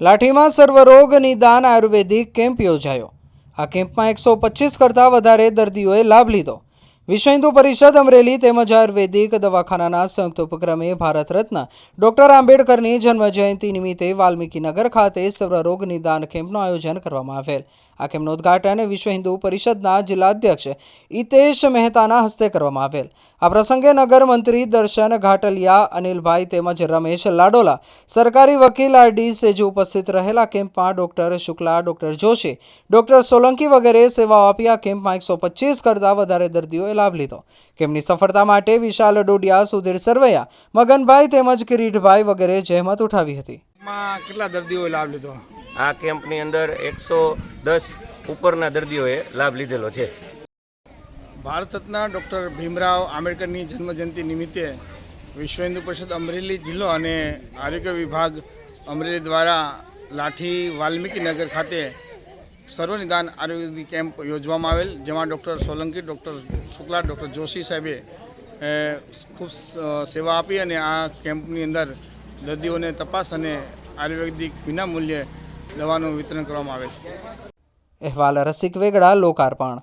લાઠીમાં સર્વરોગ નિદાન આયુર્વેદિક કેમ્પ યોજાયો. આ કેમ્પમાં એકસો પચીસ કરતાં વધારે દર્દીઓએ લાભ લીધો. વિશ્વ હિન્દુ પરિષદ અમરેલી તેમજ આયુર્વેદિક દવાખાનાના સંયુક્ત ઉપક્રમે ભારત રત્ન ડોક્ટર આંબેડકરની જન્મજયંતિ નિમિત્તે વાલ્મીકીનગર ખાતે સર્વરોગ નિદાન કેમ્પનું આયોજન કરવામાં આવેલ. આ કેમ્પનું ઉદઘાટન વિશ્વ હિન્દુ પરિષદના જિલ્લા અધ્યક્ષ હિતેશ મહેતાના હસ્તે કરવામાં આવેલ. આ પ્રસંગે નગર મંત્રી દર્શન ઘાટલિયા, અનિલભાઈ તેમજ રમેશ લાડોલા, સરકારી વકીલ આર ડી સેજુ ઉપસ્થિત રહેલા કેમ્પમાં doctor Shukla, doctor Joshi, doctor Solanki વગેરે સેવાઓ આપી આ કેમ્પમાં એકસો પચીસ કરતાં વધારે દર્દીઓએ લાભ લીધો. કેમ્પની સફળતા માટે વિશાલ ડોડિયા સુધીર સરવૈયા મગનભાઈ તેમજ કિરીટભાઈ વગેરે જહેમત ઉઠાવી હતી. કેટલા દર્દીઓએ લાભ લીધો? આ કેમ્પની અંદર એકસો દસ ઉપરના દર્દીઓએ લાભ લીધેલો છે. ભારત રત્ન ડૉક્ટર ભીમરાવ આંબેડકરની જન્મજયંતિ નિમિત્તે વિશ્વ હિન્દુ પરિષદ અમરેલી જિલ્લો અને આરોગ્ય વિભાગ અમરેલી દ્વારા લાઠી વાલ્મીકી નગર ખાતે સર્વનિદાન આયુર્વેદિક કેમ્પ યોજવામાં આવેલ, જેમાં doctor Solanki, doctor Shukla, doctor Joshi સાહેબે ખૂબ સેવા આપી અને આ કેમ્પની અંદર દર્દીઓને તપાસ અને આયુર્વેદિક વિનામૂલ્યે દવાનું વિતરણ કરવામાં આવેલ. અહેવાલ રસિક વેગડા, લોકાર્પણ.